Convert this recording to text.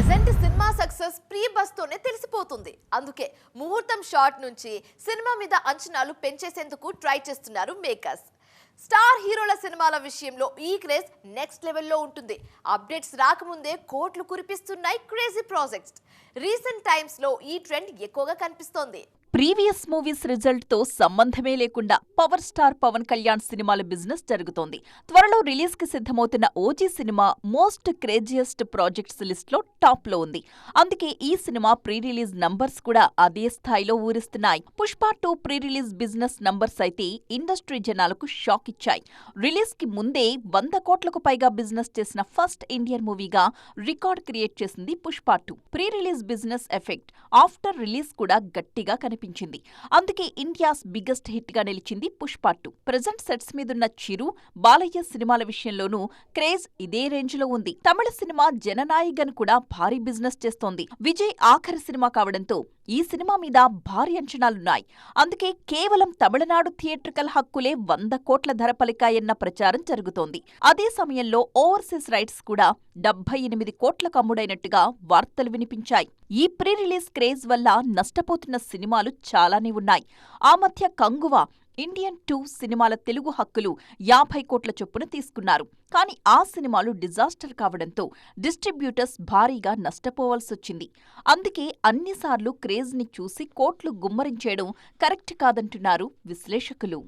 Present సినిమా success pre buzz తోనే తెలిసిపోతుంది. అందుకే ముహూర్తం షాట్ నుంచి సినిమా మీద అంచనాలు పెంచేసేందుకు ట్రై చేస్తున్నారు మేకర్స్ స్టార్ హీరోల సినిమాల విషయంలో ఈ క్రేజ్ నెక్స్ట్ లెవెల్లో ఉంటుంది. అప్డేట్స్ రాకముందే కోట్లు కురిపిస్తున్నాయి క్రేజీ ప్రాజెక్ట్స్ రీసెంట్ టైమ్స్లో ఈ ట్రెండ్ ఎక్కువగా కనిపిస్తోంది. ప్రీవియస్ మూవీస్ రిజల్ట్తో సంబంధమే లేకుండా పవర్ స్టార్ పవన్ కళ్యాణ్ సినిమాల బిజినెస్ జరుగుతోంది. త్వరలో రిలీజ్కి సిద్ధమవుతున్న OG cinema most craziest projects లిస్ట్లో టాప్లో ఉంది. అందుకే ఈ సినిమా ప్రీ రిలీజ్ నంబర్స్ కూడా అదే స్థాయిలో ఊరిస్తున్నాయి. Pushpa two pre release business numbers అయితే ఇండస్ట్రీ జనాలకు షాక్ ఇచ్చాయి. రిలీజ్కి ముందే వంద కోట్లకు పైగా బిజినెస్ చేసిన ఫస్ట్ ఇండియన్ మూవీగా రికార్డ్ క్రియేట్ చేసింది Pushpa two. Pre release business effect after release కూడా గట్టిగా కనిపించింది అందుకే ఇండియాస్ బిగ్గెస్ట్ హిట్గా నిలిచింది పుష్ప టూ. ప్రజెంట్ సెట్స్ మీదున్న చిరు బాలయ్య సినిమాల విషయంలోనూ క్రేజ్ ఇదే రేంజ్లో ఉంది. తమిళ సినిమా జననాయగన్ కూడా భారీ బిజినెస్ చేస్తోంది. విజయ్ ఆఖరి సినిమా కావడంతో ఈ సినిమా మీద భారీ అంచనాలున్నాయి. అందుకే కేవలం తమిళనాడు థియేట్రికల్ హక్కులే వంద కోట్ల ధర పలికాయన్న ప్రచారం జరుగుతోంది. అదే సమయంలో ఓవర్సీస్ రైట్స్ కూడా డెబ్బై ఎనిమిది కోట్లకు అమ్ముడైనట్టుగా వార్తలు వినిపించాయి. ఈ ప్రీ రిలీజ్ క్రేజ్ వల్ల నష్టపోతున్న సినిమాలు చాలానే ఉన్నాయి. ఆ మధ్య కంగువ ఇండియన్ టూ సినిమాల తెలుగు హక్కులు యాభై కోట్ల చొప్పున తీసుకున్నారు. కానీ ఆ సినిమాలు డిజాస్టర్ కావడంతో డిస్ట్రిబ్యూటర్స్ భారీగా నష్టపోవాల్సొచ్చింది. అందుకే అన్నిసార్లు క్రేజ్ని చూసి కోట్లు గుమ్మరించేయడం కరెక్ట్ కాదంటున్నారు విశ్లేషకులు.